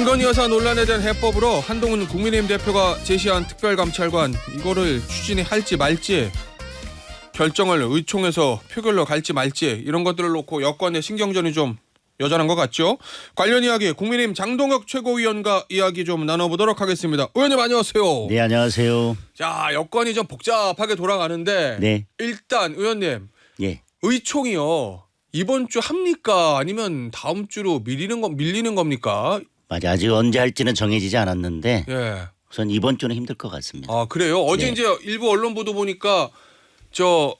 김건희 여사 논란에 대한 해법으로 한동훈 국민의힘 대표가 제시한 특별감찰관 이거를 추진이 할지 말지 결정을 의총에서 표결로 갈지 말지 이런 것들을 놓고 여권의 신경전이 좀 여전한 것 같죠. 관련 이야기 국민의힘 장동혁 최고위원과 이야기 좀 나눠보도록 하겠습니다. 의원님 안녕하세요. 네 안녕하세요. 자 여건이 좀 복잡하게 돌아가는데 네. 일단 의원님 예. 의총이요 이번 주 합니까 아니면 다음 주로 밀리는 거 밀리는 겁니까? 맞아 아직 언제 할지는 정해지지 않았는데 예. 우선 이번 주는 힘들 것 같습니다. 아 그래요? 어제 네. 이제 일부 언론 보도 보니까 저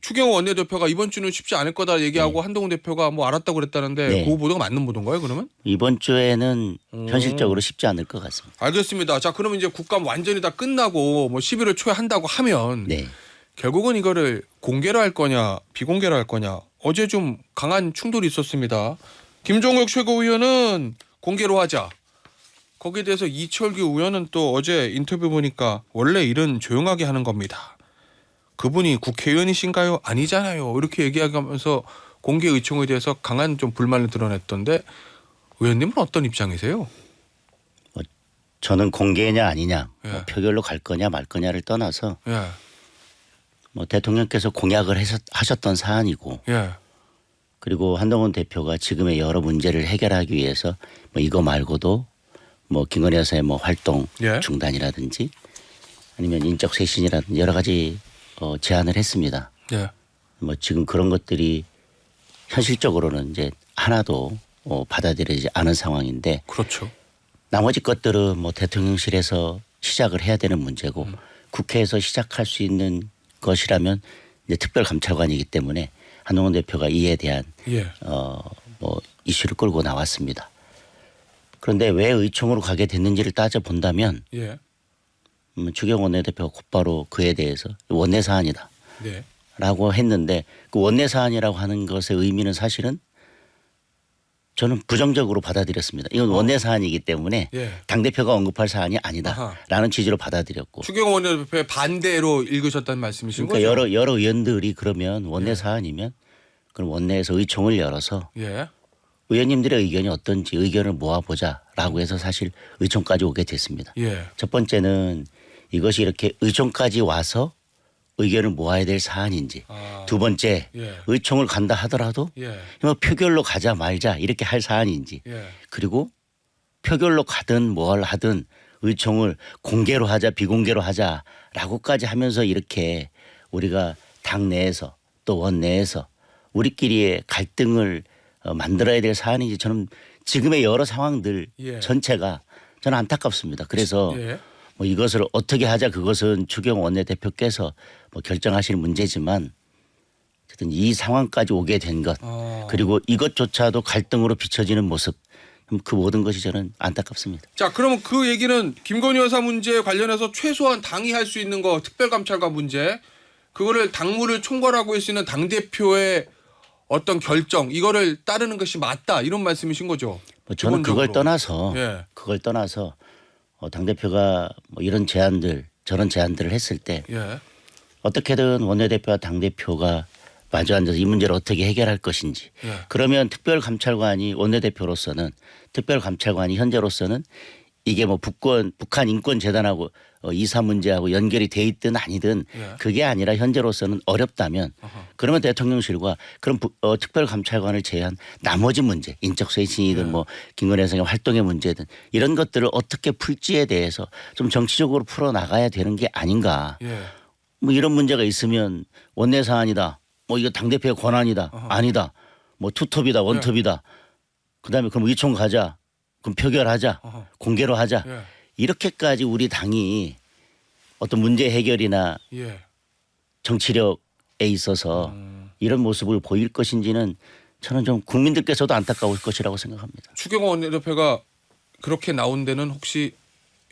추경호 원내대표가 이번 주는 쉽지 않을 거다 얘기하고 한동훈 대표가 뭐 알았다고 그랬다는데 네. 그 보도가 맞는 보도인가요? 그러면? 이번 주에는 음. 현실적으로 쉽지 않을 것 같습니다. 알겠습니다. 자 그러면 이제 국감 완전히 다 끝나고 뭐 11월 초에 한다고 하면 네. 결국은 이거를 공개로 할 거냐 비공개로 할 거냐 어제 좀 강한 충돌이 있었습니다. 김종혁 최고위원은 공개로 하자. 거기에 대해서 이철규 의원은 또 어제 인터뷰 보니까 원래 일은 조용하게 하는 겁니다. 그분이 국회의원이신가요? 아니잖아요. 이렇게 얘기하면서 공개 의총에 대해서 강한 좀 불만을 드러냈던데 의원님은 어떤 입장이세요? 저는 공개냐 아니냐 뭐 예. 표결로 갈 거냐 말 거냐를 떠나서 예, 뭐 대통령께서 공약을 하셨, 하셨던 사안이고 예, 그리고 한동훈 대표가 지금의 여러 문제를 해결하기 위해서 뭐 이거 말고도 뭐 김건희 여사의 뭐 활동 예. 중단이라든지 아니면 인적 쇄신이라든지 여러 가지 어, 제안을 했습니다. 예, 뭐 지금 그런 것들이 현실적으로는 이제 하나도 어, 받아들이지 않은 상황인데 그렇죠. 나머지 것들은 뭐 대통령실에서 시작을 해야 되는 문제고 국회에서 시작할 수 있는 것이라면 이제 특별감찰관이기 때문에 한동훈 대표가 이에 대한 예, 어뭐 이슈를 끌고 나왔습니다. 그런데 왜 의총으로 가게 됐는지를 따져 본다면 예, 음, 추경 원내대표가 곧바로 그에 대해서 원내 사안이다. 네, 라고 했는데 그 원내 사안이라고 하는 것의 의미는 사실은 저는 부정적으로 받아들였습니다. 이건 원내 사안이기 때문에 예. 당 대표가 언급할 사안이 아하. 아니다라는 취지로 받아들였고 추경호 원내대표의 반대로 읽으셨다는 말씀이신 그러니까 거죠? 여러 여러 의원들이 그러면 원내 사안이면 그럼 원내에서 의총을 열어서 예. 의원님들의 의견이 어떤지 의견을 모아보자라고 해서 사실 의총까지 오게 됐습니다. 예. 첫 번째는 이것이 이렇게 의총까지 와서 의견을 모아야 될 사안인지 아. 두 번째 예. 의총을 간다 하더라도 예. 뭐 표결로 가자 말자 이렇게 할 사안인지 예. 그리고 표결로 가든 뭘 하든 의총을 공개로 하자 비공개로 하자라고까지 하면서 이렇게 우리가 당 내에서 또 원 내에서 우리끼리의 갈등을 어, 만들어야 될 사안인지 저는 지금의 여러 상황들 예. 전체가 저는 안타깝습니다. 그래서 예. 뭐 이것을 어떻게 하자 그것은 추경 원내대표께서 뭐 결정하실 문제지만 어쨌든 이 상황까지 오게 된것 어. 그리고 이것조차도 갈등으로 비춰지는 모습 그 모든 것이 저는 안타깝습니다. 자, 그러면 그 얘기는 김건희 여사 문제에 관련해서 최소한 당이 할 수 있는 거 특별감찰관 문제 그거를 당무를 총괄하고 있는 당 대표의 어떤 결정 이거를 따르는 것이 맞다 이런 말씀이신 거죠? 뭐 저는 그걸 기본적으로. 떠나서 예. 그걸 떠나서 어, 당 대표가 뭐 이런 제안들 저런 제안들을 했을 때 예. 어떻게든 원내대표와 당 대표가 마주 앉아서 이 문제를 어떻게 해결할 것인지 예. 그러면 특별감찰관이 원내대표로서는 특별감찰관이 현재로서는 이게 뭐 북권 북한 인권 재단하고 어, 이사 문제하고 연결이 돼 있든 아니든 예. 그게 아니라 현재로서는 어렵다면 어허. 그러면 대통령실과 그런 부- 어, 특별감찰관을 제외한 나머지 문제 인적 쇄신이든 예. 뭐 김건희 여사의 활동의 문제든 이런 것들을 어떻게 풀지에 대해서 좀 정치적으로 풀어 나가야 되는 게 아닌가 예. 뭐 이런 문제가 있으면 원내 사안이다. 뭐 이거 당 대표의 권한이다. 어허. 아니다. 뭐 투톱이다. 원톱이다. 그다음에 그럼 의총 가자. 그럼 표결하자. 어허. 공개로 하자. 예. 이렇게까지 우리 당이 어떤 문제 해결이나 예. 정치력에 있어서 음. 이런 모습을 보일 것인지는 저는 좀 국민들께서도 안타까울 것이라고 생각합니다. 추경호 원내대표가 그렇게 나온 데는 혹시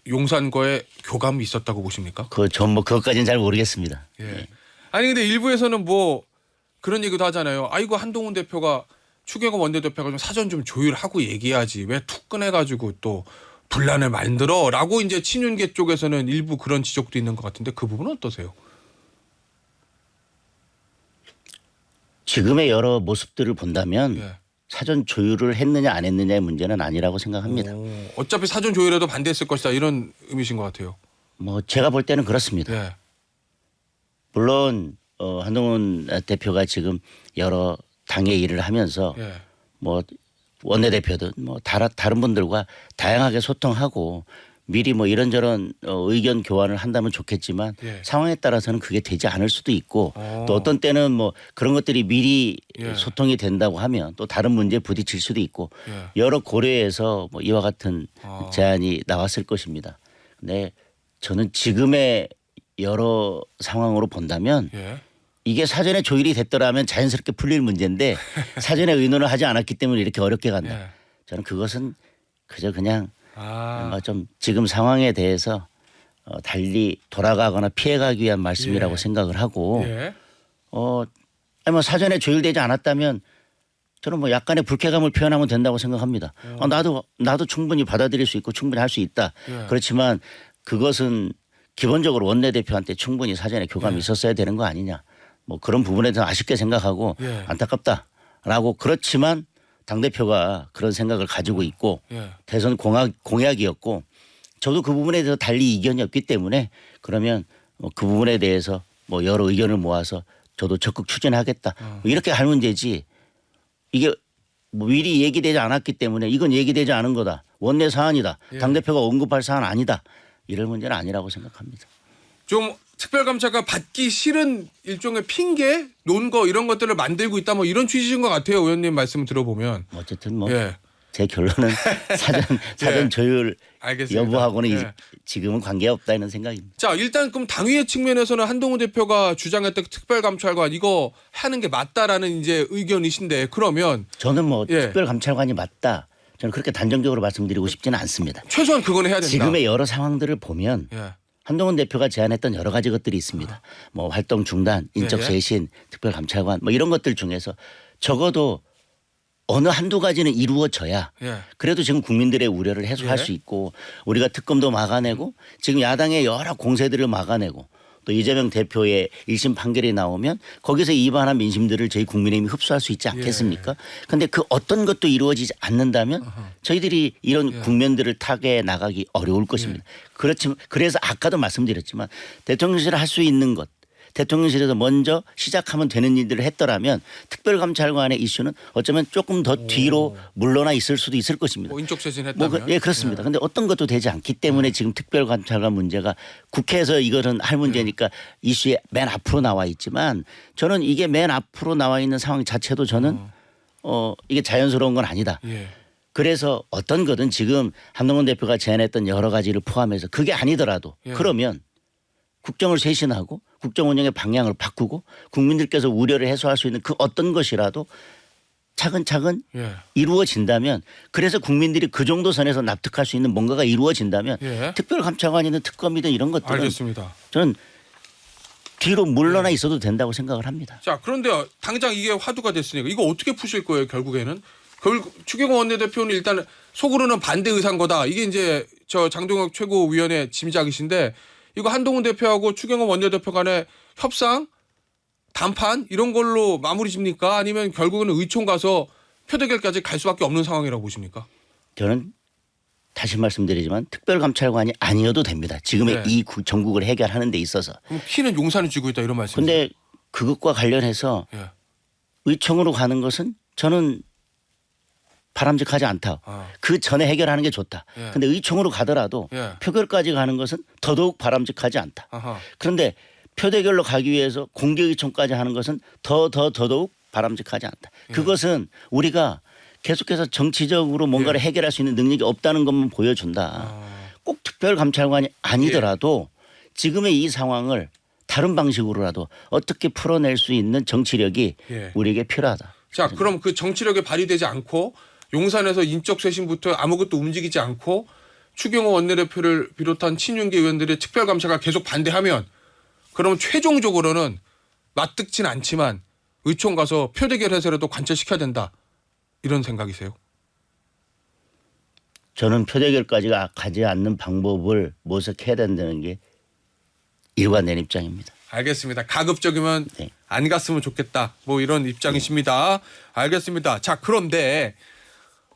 용산과의 교감이 있었다고 보십니까? 그전뭐 그것까지는 잘 모르겠습니다. 예. 아니 근데 일부에서는 뭐 그런 얘기도 하잖아요. 아이고 한동훈 대표가 추경호 원내대표가 좀 사전 좀 조율하고 얘기하지 왜 툭 꺼내가지고 또 분란을 만들어라고 이제 친윤계 쪽에서는 일부 그런 지적도 있는 것 같은데 그 부분은 어떠세요? 지금의 여러 모습들을 본다면 예. 사전 조율을 했느냐 안 했느냐의 문제는 아니라고 생각합니다. 오, 어차피 사전 조율에도 반대했을 것이다 이런 의미신 것 같아요. 뭐 제가 볼 때는 그렇습니다. 예. 물론 어, 한동훈 대표가 지금 여러 당의 일을 하면서 예. 뭐 원내대표든 뭐 다른 다른 분들과 다양하게 소통하고 미리 뭐 이런저런 어, 의견 교환을 한다면 좋겠지만 예. 상황에 따라서는 그게 되지 않을 수도 있고 어. 또 어떤 때는 뭐 그런 것들이 미리 예. 소통이 된다고 하면 또 다른 문제에 부딪힐 수도 있고 예. 여러 고려해서 뭐 이와 같은 아. 제안이 나왔을 것입니다. 근데 저는 지금의 여러 상황으로 본다면 예. 이게 사전에 조율이 됐더라면 자연스럽게 풀릴 문제인데 사전에 의논을 하지 않았기 때문에 이렇게 어렵게 간다. 예. 저는 그것은 그저 그냥 아. 뭐좀 지금 상황에 대해서 어, 달리 돌아가거나 피해가기 위한 말씀이라고 예. 생각을 하고 예. 어, 아니 뭐 사전에 조율되지 않았다면 저는 뭐 약간의 불쾌감을 표현하면 된다고 생각합니다. 어, 나도 나도 충분히 받아들일 수 있고 충분히 할 수 있다. 예. 그렇지만 그것은 기본적으로 원내대표한테 충분히 사전에 교감이 예. 있었어야 되는 거 아니냐. 뭐 그런 부분에 대해서 아쉽게 생각하고 예. 안타깝다라고 그렇지만 당 대표가 그런 생각을 가지고 있고 예. 대선 공약 공약이었고 저도 그 부분에 대해서 달리 이견이 없기 때문에 그러면 뭐 그 부분에 대해서 뭐 여러 의견을 모아서 저도 적극 추진하겠다 어. 뭐 이렇게 할 문제지 이게 뭐 미리 얘기되지 않았기 때문에 이건 얘기되지 않은 거다 원내 사안이다 예. 당 대표가 언급할 사안 아니다 이럴 문제는 아니라고 생각합니다. 좀 특별감찰가 받기 싫은 일종의 핑계, 논거 이런 것들을 만들고 있다 뭐 이런 취지인 것 같아요. 의원님 말씀 들어보면. 뭐 어쨌든 뭐제 예. 결론은 사전 사전 예. 조율 알겠습니다. 여부하고는 예. 이- 지금은 관계 없다 이런 생각입니다. 자 일단 그럼 당위의 측면에서는 한동훈 대표가 주장했던 특별감찰관 이거 하는 게 맞다라는 이제 의견이신데 그러면 저는 뭐 예. 특별감찰관이 맞다. 저는 그렇게 단정적으로 말씀드리고 싶지는 않습니다. 최소한 그건 해야 된다. 지금의 여러 상황들을 보면 예. 한동훈 대표가 제안했던 여러 가지 것들이 있습니다. 뭐 활동 중단, 인적 예, 예. 쇄신, 특별감찰관 뭐 이런 것들 중에서 적어도 어느 한두 가지는 이루어져야 예. 그래도 지금 국민들의 우려를 해소할 예. 수 있고 우리가 특검도 막아내고 지금 야당의 여러 공세들을 막아내고 또 이재명 대표의 1심 판결이 나오면 거기서 이반한 민심들을 저희 국민의힘이 흡수할 수 있지 예. 않겠습니까? 근데 그 어떤 것도 이루어지지 않는다면 저희들이 이런 예. 국면들을 타개해 나가기 어려울 것입니다. 그렇지만 그래서 아까도 말씀드렸지만 대통령실을 할수 있는 것 대통령실에서 먼저 시작하면 되는 일들을 했더라면 특별감찰관의 이슈는 어쩌면 조금 더 뒤로 물러나 있을 수도 있을 것입니다. 뭐 인적 쇄신 뭐 했다면. 그, 예 그렇습니다. 근데 어떤 것도 되지 않기 때문에 지금 특별감찰관 문제가 국회에서 이거는 할 문제니까 이슈에 맨 앞으로 나와 있지만 저는 이게 맨 앞으로 나와 있는 상황 자체도 저는 어 이게 자연스러운 건 아니다. 예. 그래서 어떤 거든 지금 한동훈 대표가 제안했던 여러 가지를 포함해서 그게 아니더라도 예. 그러면 국정을 쇄신하고 국정 운영의 방향을 바꾸고 국민들께서 우려를 해소할 수 있는 그 어떤 것이라도 차근차근 예. 이루어진다면 그래서 국민들이 그 정도 선에서 납득할 수 있는 뭔가가 이루어진다면 예. 특별감찰관이든 특검이든 이런 것들은 알겠습니다. 저는 뒤로 물러나 예. 있어도 된다고 생각을 합니다. 자 그런데 당장 이게 화두가 됐으니까 이거 어떻게 푸실 거예요 결국에는 결국 추경호 원내대표는 일단 속으로는 반대 의사인 거다 이게 이제 저 장동혁 최고위원의 짐작이신데 이거 한동훈 대표하고 추경호 원내대표 간의 협상談판 이런 걸로 마무리 집니까 아니면 결국에는 의총 가서 표대결까지 갈 수밖에 없는 상황이라고 보십니까? 저는 다시 말씀드리지만 특별감찰관이 아니어도 됩니다. 지금의 네. 이 구- 전국을 해결하는 데 있어서. 그럼 키는 용산을 쥐고 있다 이런 말씀이죠? 근데 그것과 관련해서 예. 의총으로 가는 것은 저는 바람직하지 않다. 아, 그 전에 해결하는 게 좋다. 예. 근데 의총으로 가더라도 예. 표결까지 가는 것은 더더욱 바람직하지 않다. 아하. 그런데 표대결로 가기 위해서 공개 의총까지 하는 것은 더 더 더더욱 바람직하지 않다. 예. 그것은 우리가 계속해서 정치적으로 뭔가를 해결할 수 있는 능력이 없다는 것만 보여준다. 아, 꼭 특별감찰관이 아니더라도 지금의 이 상황을 다른 방식으로라도 어떻게 풀어낼 수 있는 정치력이 예. 우리에게 필요하다. 자, 그럼 그 정치력이 발휘되지 않고 용산에서 인적 쇄신부터 아무것도 움직이지 않고 추경호 원내대표를 비롯한 친윤계 의원들의 특별감찰가 계속 반대하면 그러면 최종적으로는 납득진 않지만 의총 가서 표대결해서라도 관철시켜야 된다 이런 생각이세요? 저는 표대결까지 가지 않는 방법을 모색해야 된다는 게 일관된 입장입니다. 알겠습니다. 가급적이면 네. 안 갔으면 좋겠다. 뭐 이런 입장이십니다. 알겠습니다. 자, 그런데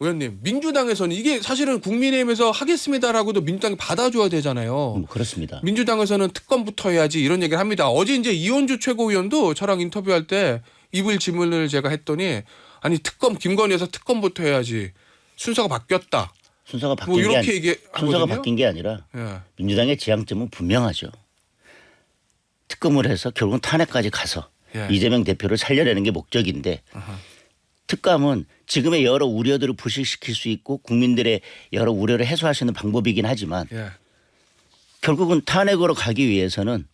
의원님, 민주당에서는 이게 사실은 국민의힘에서 하겠습니다라고도 민주당이 받아줘야 되잖아요. 뭐 그렇습니다. 민주당에서는 특검부터 해야지 이런 얘기를 합니다. 어제 이제 이원주 최고위원도 저랑 인터뷰할 때 입을 질문을 제가 했더니 아니 특검 김건희에서 특검부터 해야지 순서가 바뀌었다. 순서가 바뀐 뭐 게 이렇게 아니, 순서가. 바뀐 게 아니라 예. 민주당의 지향점은 분명하죠. 특검을 해서 결국은 탄핵까지 가서 예. 이재명 대표를 살려내는 게 목적인데 아하. 특감은 지금의 여러 우려들을 부식시킬 수 있고 국민들의 여러 우려를 해소할 수 있는 방법이긴 하지만 예. 결국은 탄핵으로 가기 위해서는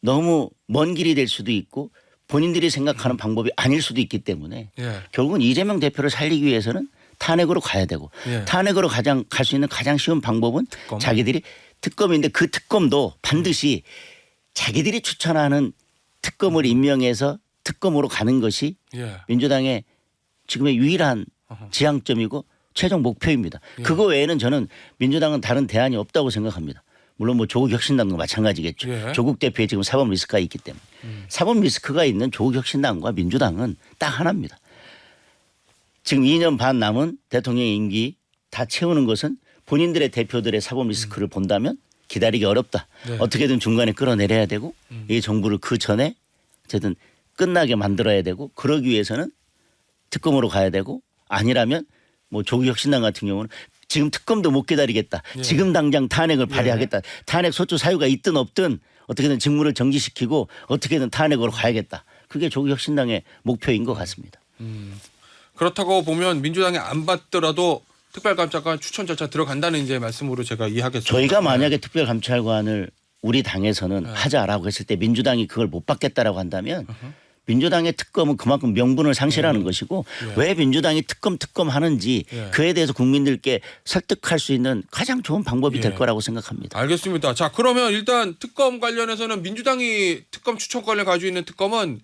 너무 먼 길이 될 수도 있고 본인들이 생각하는 방법이 아닐 수도 있기 때문에 예. 결국은 이재명 대표를 살리기 위해서는 탄핵으로 가야 되고 예. 탄핵으로 가장 갈 수 있는 가장 쉬운 방법은 특검? 자기들이 특검인데 그 특검도 반드시 자기들이 추천하는 특검을 임명해서 특검으로 가는 것이 예. 민주당의 지금의 유일한. 지향점이고 최종 목표입니다. 예. 그거 외에는 저는 민주당은 다른 대안이 없다고 생각합니다. 물론 뭐 조국 혁신당도 마찬가지겠죠. 예. 음. 조국 대표의 지금 사법 리스크가 있기 때문에 사법 리스크가 있는 조국 혁신당과 민주당은 딱 하나입니다. 지금 2년 반 남은 대통령 임기 다 채우는 것은 본인들의 대표들의 사법 리스크를 본다면 기다리기 어렵다. 음. 네. 음. 어떻게든 중간에 끌어내려야 되고 이 정부를 그 전에 어쨌든 끝나게 만들어야 되고 그러기 위해서는 특검으로 가야 되고 아니라면 뭐 조국 혁신당 같은 경우는 지금 특검도 못 기다리겠다. 예. 지금 당장 탄핵을 발의하겠다. 탄핵 소추 사유가 있든 없든 어떻게든 직무를 정지시키고 어떻게든 탄핵으로 가야겠다. 그게 조국 혁신당의 목표인 것 같습니다. 그렇다고 보면 민주당이 안 받더라도 특별감찰관 추천 절차 들어간다는 이제 말씀으로 제가 이해하겠습니다. 저희가 만약에 특별감찰관을 우리 당에서는 하자라고 했을 때 민주당이 그걸 못 받겠다라고 한다면 민주당의 특검은 그만큼 명분을 상실하는 것이고 예. 왜 민주당이 특검 특검 하는지 예. 그에 대해서 국민들께 설득할 수 있는 가장 좋은 방법이 예. 될 거라고 생각합니다. 알겠습니다. 자 그러면 일단 특검 관련해서는 민주당이 특검 추천권을 가지고 있는 특검은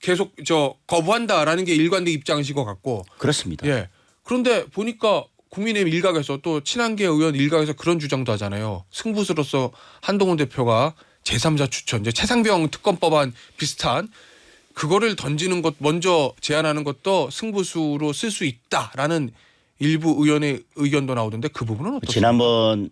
계속 저 거부한다라는 게 일관된 입장이신 것 같고 그렇습니다. 예 그런데 보니까 국민의힘 일각에서 또 친한계 의원 일각에서 그런 주장도 하잖아요. 승부수로서 한동훈 대표가 제3자 추천 이제 최상병 특검법안 비슷한 그거를 던지는 것 먼저 제안하는 것도 승부수로 쓸 수 있다라는 일부 의원의 의견도 나오던데 그 부분은 어떻습니까? 지난번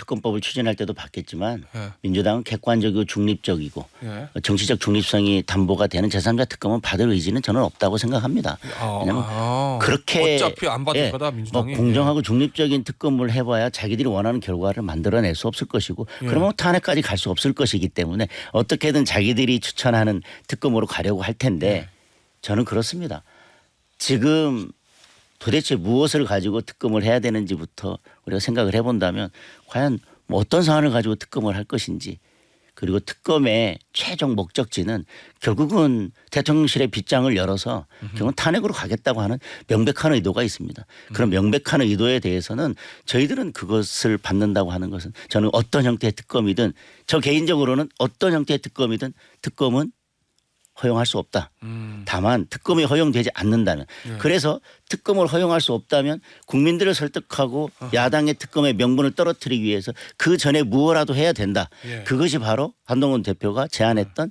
특검법을 추진할 때도 봤겠지만 예, 민주당은 객관적이고 중립적이고 예. 정치적 중립성이 담보가 되는 제3자 특검은 받을 의지는 저는 없다고 생각합니다. 아, 왜냐면 아. 그렇게 어차피 안 받을 예, 거다 뭐 민주당이 공정하고 중립적인 특검을 해봐야 자기들이 원하는 결과를 만들어낼 수 없을 것이고 예. 그러면 탄핵까지 갈 수 없을 것이기 때문에 어떻게든 자기들이 추천하는 특검으로 가려고 할 텐데 예. 저는 그렇습니다. 지금 도대체 무엇을 가지고 특검을 해야 되는지부터 우리가 생각을 해본다면 과연 뭐 어떤 사안을 가지고 특검을 할 것인지 그리고 특검의 최종 목적지는 결국은 대통령실의 빗장을 열어서 결국은 탄핵으로 가겠다고 하는 명백한 의도가 있습니다. 그런 명백한 의도에 대해서는 저희들은 그것을 받는다고 하는 것은 저는 어떤 형태의 특검이든 저 개인적으로는 어떤 형태의 특검이든 특검은 허용할 수 없다. 음, 다만 특검이 허용되지 않는다면 예. 그래서 특검을 허용할 수 없다면 국민들을 설득하고 야당의 특검의 명분을 떨어뜨리기 위해서 그 전에 무엇라도 해야 된다. 예. 그것이 바로 한동훈 대표가 제안했던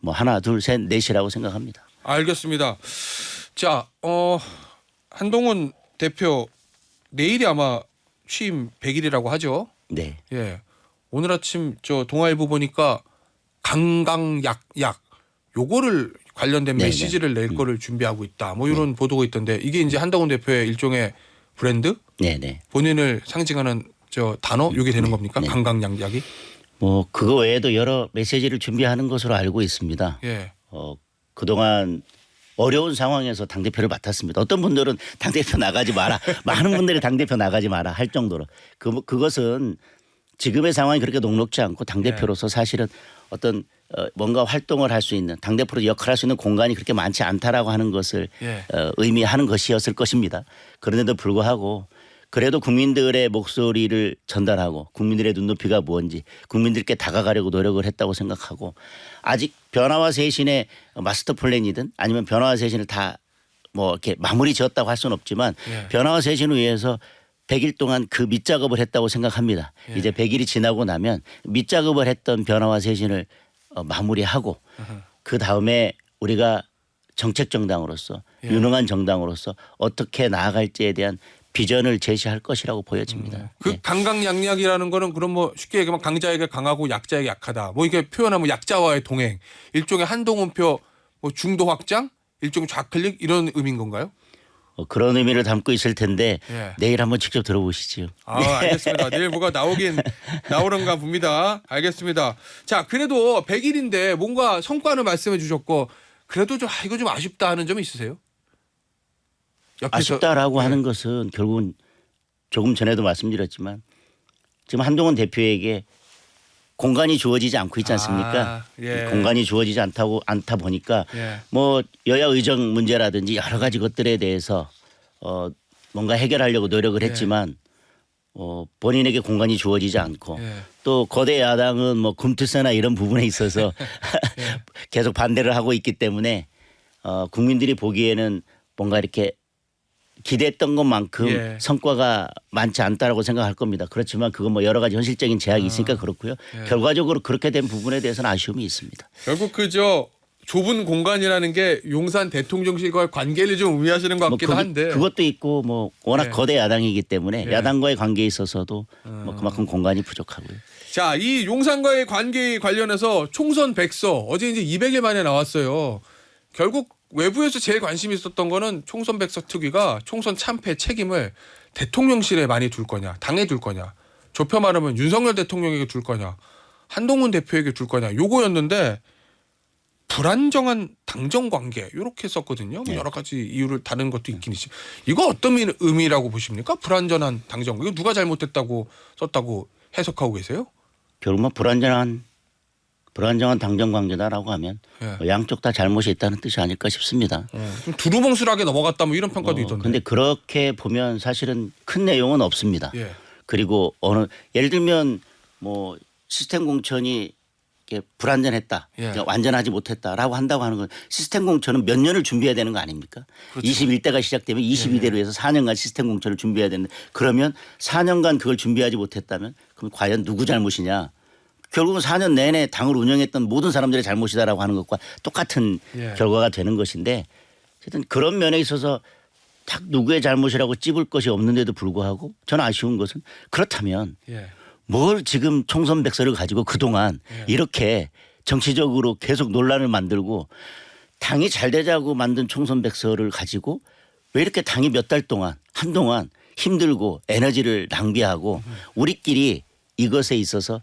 뭐 하나 둘 셋 넷이라고 생각합니다. 알겠습니다. 자, 어 한동훈 대표 내일이 아마 취임 100일이라고 하죠. 네. 예. 오늘 아침 저 동아일보 보니까 강강약약 요거를 관련된 네네. 음. 메시지를 낼 거를 준비하고 있다. 뭐 이런 보도가 있던데 이게 이제 한동훈 대표의 일종의 브랜드 네, 네. 본인을 상징하는 저 단어 요게 되는 겁니까? 네. 강강약약이? 뭐 그거 외에도 여러 메시지를 준비하는 것으로 알고 있습니다. 예. 어, 그동안 어려운 상황에서 당 대표를 맡았습니다. 어떤 분들은 당 대표 나가지 마라. 많은 분들이 당 대표 나가지 마라 할 정도로. 그, 그것은 지금의 상황이 그렇게 녹록지 않고 당 대표로서 사실은 어떤 어, 뭔가 활동을 할 수 있는 당 대표로 역할할 수 있는 공간이 그렇게 많지 않다라고 하는 것을 예. 어, 의미하는 것이었을 것입니다. 그런데도 불구하고 그래도 국민들의 목소리를 전달하고 국민들의 눈높이가 뭔지 국민들께 다가가려고 노력을 했다고 생각하고 아직 변화와 쇄신의 마스터 플랜이든 아니면 변화와 쇄신을 다 뭐 이렇게 마무리 지었다고 할 수는 없지만 예. 변화와 쇄신을 위해서 100일 동안 그 밑작업을 했다고 생각합니다. 예. 이제 100일이 지나고 나면 밑작업을 했던 변화와 쇄신을 어, 마무리하고 그 다음에 우리가 정책 정당으로서 예. 유능한 정당으로서 어떻게 나아갈지에 대한 비전을 제시할 것이라고 보여집니다. 그 예. 강강약약이라는 거는 그럼 뭐 쉽게 얘기하면 강자에게 강하고 약자에게 약하다. 뭐 이게 표현하면 약자와의 동행, 일종의 한동훈표 뭐 중도 확장, 일종의 좌클릭 이런 의미인 건가요? 어, 그런 의미를 담고 있을 텐데 예. 내일 한번 직접 들어보시죠. 아, 알겠습니다. 내일 뭐가 나오긴 나오는가 봅니다. 알겠습니다. 자, 그래도 100일인데 뭔가 성과는 말씀해 주셨고 그래도 좀 아, 이거 좀 아쉽다 하는 점이 있으세요? 옆에서 아쉽다라고 예. 하는 것은 결국은 조금 전에도 말씀드렸지만 지금 한동훈 대표에게 공간이 주어지지 않고 있지 않습니까? 아, 예. 공간이 주어지지 않다고 않다 보니까 예. 뭐 여야 의정 문제라든지 여러 가지 것들에 대해서 어 뭔가 해결하려고 노력을 예. 했지만 어 본인에게 공간이 주어지지 않고 예. 또 거대 야당은 뭐 금투세나 이런 부분에 있어서 예. 계속 반대를 하고 있기 때문에 어 국민들이 보기에는 뭔가 이렇게 기대했던 것만큼 예. 성과가 많지 않다라고 생각할 겁니다. 그렇지만 그건 뭐 여러 가지 현실적인 제약이 있으니까 그렇고요. 예. 결과적으로 그렇게 된 부분에 대해서는 아쉬움이 있습니다. 결국 그저 좁은 공간이라는 게 용산 대통령실과의 관계를 좀 의미하시는 것 같기도 뭐 한데 그것도 있고 뭐 워낙 예. 거대 야당이기 때문에 예. 야당과의 관계에 있어서도 뭐 음. 그만큼 공간이 부족하고요. 자, 이 용산과의 관계 관련해서 총선 백서 어제 이제 200일 만에 나왔어요. 결국 외부에서 제일 관심이 있었던 거는 총선 백서 특위가 총선 참패 책임을 대통령실에 많이 둘 거냐, 당에 둘 거냐, 좁혀 말하면 윤석열 대통령에게 둘 거냐, 한동훈 대표에게 둘 거냐, 요거였는데 불안정한 당정 관계 요렇게 썼거든요. 뭐 네. 여러 가지 이유를 다른 것도 있긴 있지. 이거 어떤 의미- 의미라고 보십니까? 불안전한 당정. 이거 누가 잘못했다고 썼다고 해석하고 계세요? 결국 뭐 불안정한 불안정한 당정 관계다라고 하면 예. 뭐 양쪽 다 잘못이 있다는 뜻이 아닐까 싶습니다. 어, 좀 두루뭉술하게 넘어갔다 뭐 이런 평가도 어, 있던데. 근데 그렇게 보면 사실은 큰 내용은 없습니다. 예. 그리고 어느 예를 들면 뭐 시스템 공천이 이렇게 불안전했다, 예. 완전하지 못했다라고 한다고 하는 건 시스템 공천은 몇 년을 준비해야 되는 거 아닙니까? 그렇죠. 예. 21대가 시작되면 22대로 해서 4년간 시스템 공천을 준비해야 되는데 그러면 4년간 그걸 준비하지 못했다면 그럼 과연 누구 잘못이냐? 결국은 4년 내내 당을 운영했던 모든 사람들의 잘못이다라고 하는 것과 똑같은 예. 결과가 되는 것인데 어쨌든 그런 면에 있어서 딱 누구의 잘못이라고 찝을 것이 없는데도 불구하고 저는 아쉬운 것은 그렇다면 예. 뭘 지금 총선 백서를 가지고 그동안 예. 이렇게 정치적으로 계속 논란을 만들고 당이 잘 되자고 만든 총선 백서를 가지고 왜 이렇게 당이 몇 달 동안 한동안 힘들고 에너지를 낭비하고 우리끼리 이것에 있어서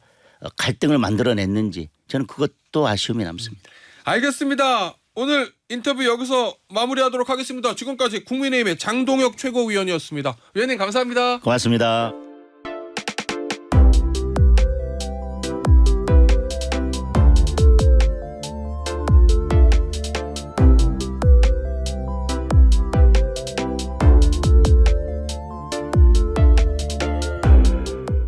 갈등을 만들어냈는지 저는 그것도 아쉬움이 남습니다. 알겠습니다. 오늘 인터뷰 여기서 마무리하도록 하겠습니다. 지금까지 국민의힘의 장동혁 최고위원이었습니다. 위원님 감사합니다. 고맙습니다.